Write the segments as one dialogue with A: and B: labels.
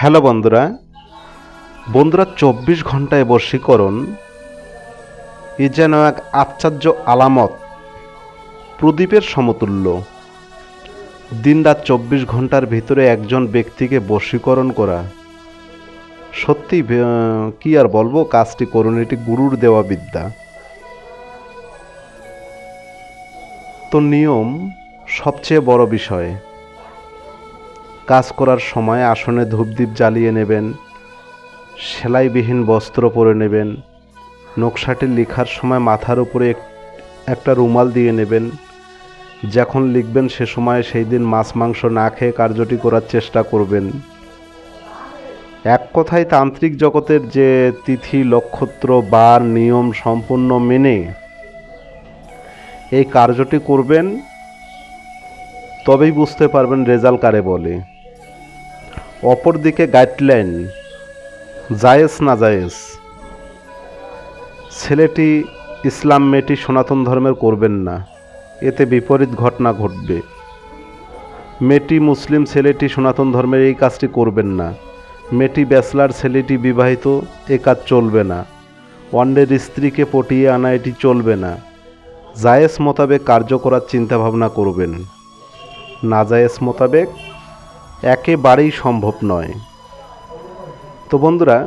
A: Hello বন্ধুরা বন্ধুরা চব্বিশ ঘন্টায় বশীকরণ এ যেন এক আশ্চর্য আলামত, প্রদীপের সমতুল্য। দিনরাত চব্বিশ ঘণ্টার ভিতরে একজন ব্যক্তিকে বশীকরণ করা। সত্যি কি আর বলব, কাজটি করুন, এটি গুরুর দেওয়া বিদ্যা। তো নিয়ম সবচেয়ে বড় বিষয়। কাজ করার সময় আসনে ধূপদীপ জ্বালিয়ে নেবেন, সেলাইবিহীন বস্ত্র পরে নেবেন, নকশাটি লেখার সময় মাথার উপরে এক- একটা রুমাল দিয়ে নেবেন। যখন লিখবেন সে সময় সেই দিন মাছ মাংস না খেয়ে কার্যটি করার চেষ্টা করবেন। এক কথায় তান্ত্রিক জগতের যে তিথি, নক্ষত্র, বার, নিয়ম সম্পূর্ণ মেনে এই কার্যটি করবেন, তবেই বুঝতে পারবেন রেজাল্ট কারে বলে। অপরদিকে গাইডলাইন, জায়েজ না জায়েজ? ছেলেটি ইসলাম মেয়েটি সনাতন ধর্মের করবেন না, এতে বিপরীত ঘটনা ঘটবে। মেয়েটি মুসলিম ছেলেটি সনাতন ধর্মের এই কাজটি করবেন না। মেয়েটি ব্যাচলার ছেলেটি বিবাহিত, এ কাজ চলবে না। অন্যের স্ত্রীকে পটিয়ে আনা এটি চলবে না। জায়েজ মোতাবেক কার্য করার চিন্তাভাবনা করবেন। না নাজায়েজ মোতাবেক একেবারেই সম্ভব নয়। তো বন্ধুরা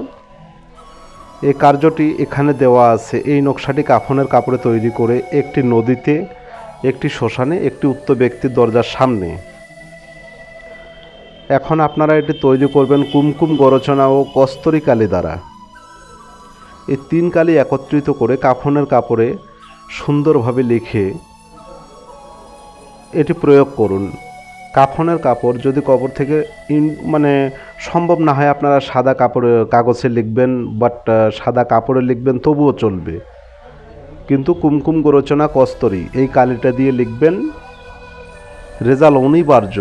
A: এই কার্যটি এখানে দেওয়া আছে। এই নকশাটি কাফনের কাপড়ে তৈরি করে একটি নদীতে, একটি শ্মশানে, একটি উক্ত ব্যক্তির দরজার সামনে। এখন আপনারা এটি তৈরি করবেন কুমকুম গরচনা ও কস্তরি কালি দ্বারা। এই তিন কালি একত্রিত করে কাফনের কাপড়ে সুন্দরভাবে লিখে এটি প্রয়োগ করুন। কাফনের কাপড়, যদি কবর থেকে মানে সম্ভব না হয় আপনারা সাদা কাপড়ে, কাগজে লিখবেন বাট সাদা কাপড়ে লিখবেন, তবুও চলবে। কিন্তু কুমকুম গোরচনা কস্তরি, এই কালিটা দিয়ে লিখবেন রেজাল্ট অনিবার্য।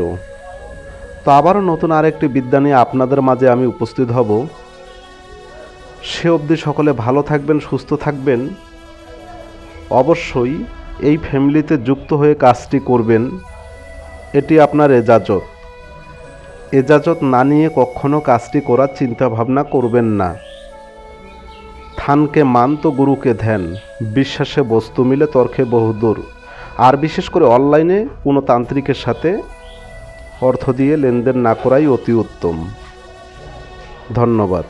A: তো আবারও নতুন আরেকটি বিদ্যা নিয়ে আপনাদের মাঝে আমি উপস্থিত হব। সে অবধি সকলে ভালো থাকবেন, সুস্থ থাকবেন। অবশ্যই এই ফ্যামিলিতে যুক্ত হয়ে কাজটি করবেন। এটি আপনার এজাজত। এজাজত না নিয়ে কখনো কাজটি করার চিন্তা ভাবনা করবেন না। থানকে মান তো গুরুকে ধ্যান, বিশ্বাসে বস্তু মিলে তর্কে বহুদূর। আর বিশেষ করে অনলাইনে কোনো তান্ত্রিকের সাথে অর্থ দিয়ে লেনদেন না করাই অতি উত্তম। ধন্যবাদ।